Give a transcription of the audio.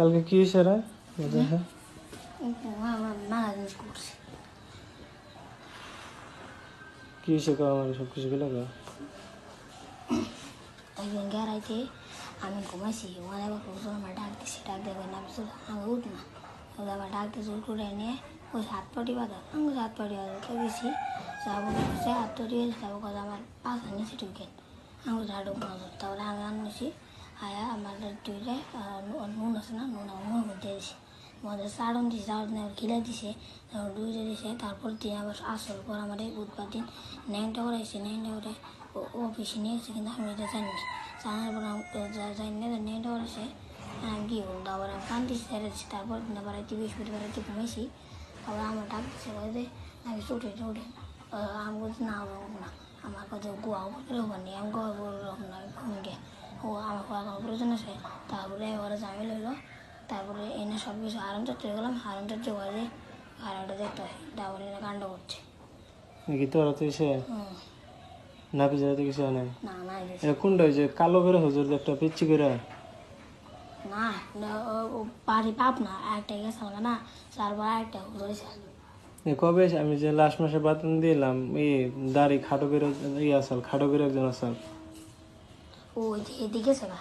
কালকে কি হয়েছে রে? হ্যাঁ? করছি কি হয়েছে কো আমার সব কিছু গেলে গো একদিন গেরাইতে আমি ঘুমাইছি ওখানে আবার প্রচুর আমার ডাক দিছি ডাক দেবে না। কিছু আমি উঠ না। ওদের আবার ডাক দিয়েছে উঠ করে নিয়ে ওই হাত পাটি বাঁধা। আমি হাত পাটি বাঁধা গেছি? যাব সে হাত পাটি বাঁধা যাব কথা আমার পাখা নিচে ঢুকেন। আমি ঝাড়ু নজর তারপরে আমি আনছি আয়া আমার টুইলে নুন আছে না নুন আমার মধ্যে দিয়েছি মধ্যে চাড়ন দিছে দিয়ে খিলে দিছে তারপর ডুইলে দিছে তারপর দিন আবার আসল পর আমার এই বুধবার দিন ন্যাংটা করাইছে ন্যাংটা করে অফিসে নিয়ে গেছে কিন্তু আমি এটা জানি জানার পর জানি না ন্যাংটা করেছে আমি কী করব তারপর আমি কান্দিছি ছেড়ে দিচ্ছি তারপর রাতে বৃহস্পতিবার রাতে ঘুমাইছি আবার আমার ডাক দিচ্ছে বলতে আমি চুটে চুটে আমি বলছি না হবে না আমার কথা গোয়া উপরে হবনি আমি গোয়া উপরে রকম না ঘুম গে ও আমার গোয়া কোনো প্রয়োজন আছে তারপরে ওরা জামি হলো তারপরে এনে সব কিছু আরাম চর্চা গেলাম। আরাম চর্চা করে আর ওটা দেখতে হয়। তারপরে এনে কাণ্ড করছে। কি তোরা তো এসে? না পিছে তো কিছু নাই? না না এই যে- এটা কোনটা ওই যে কালো করে হুজুর একটা পিচ্ছি করে না বাড়ি পাপ না একটা গেছে না একটা কবে আমি যে লাস্ট মাসে বাতন দিলাম এই দাড়ি খাটো করে ইয়ে আসল খাটো করে একজন আসাল ও এদিকে সেবা